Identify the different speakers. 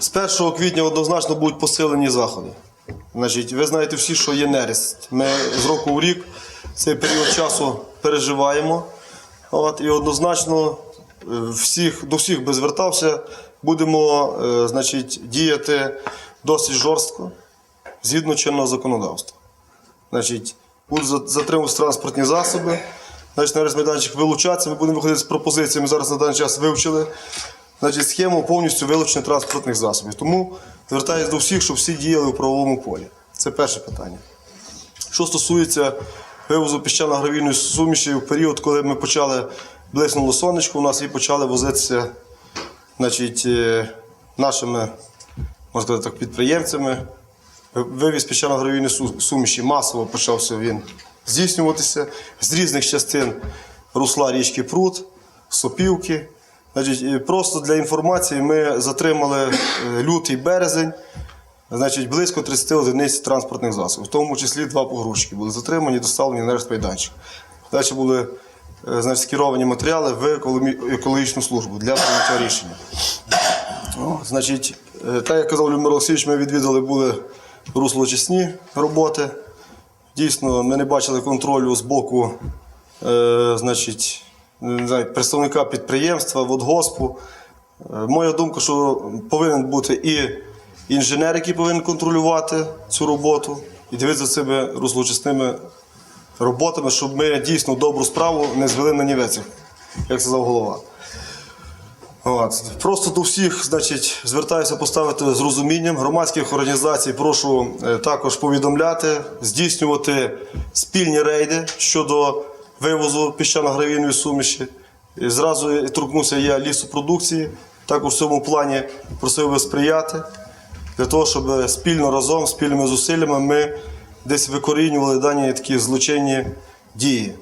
Speaker 1: З 1 квітня однозначно будуть посилені заходи. Значить, ви знаєте всі, що є нерест. Ми з року в рік цей період часу переживаємо. От, і однозначно е, всіх, до всіх би звертався, будемо е, значить, діяти досить жорстко згідно чинного законодавства. Значить, будуть за- затримуватися транспортні засоби. Значить, на майданчик вилучатися. Ми будемо виходити з пропозиціями. Зараз на даний час вивчили значить, схему повністю вилучення транспортних засобів. Тому звертаюся до всіх, щоб всі діяли у правовому полі. Це перше питання. Що стосується вивозу піщано-гравійної суміші в період, коли ми почали блиснуло сонечко, у нас і почали возитися значить, е, нашими можна сказати так, підприємцями. Вивіз піщано-гравійної суміші масово почався він здійснюватися з різних частин русла річки Прут, Сопівки. Значить, просто для інформації ми затримали е, лютий березень. Значить, близько 30 одиниць транспортних засобів, в тому числі два погрузчики були затримані доставлені на майданчик. Далі були е, значить, скеровані матеріали в екологічну службу для прийняття рішення. Значить, е, так як казав Любомир Олексійович, ми відвідали були руслоочисні роботи. Дійсно, ми не бачили контролю з боку е, значить, знаю, представника підприємства, водгоспу. Е, Моя думка, що повинен бути і інженер, який повинен контролювати цю роботу, і дивитися за цими руслоочисними роботами, щоб ми дійсно добру справу не звели на нівець, як сказав голова. От. Просто до всіх значить, звертаюся поставити з розумінням. Громадських організацій прошу е, також повідомляти, здійснювати спільні рейди щодо вивозу піщано-гравійної суміші. І зразу торкнувся я лісопродукції. Також в цьому плані просив би сприяти для того, щоб спільно разом, спільними зусиллями ми десь викорінювали дані такі злочинні дії.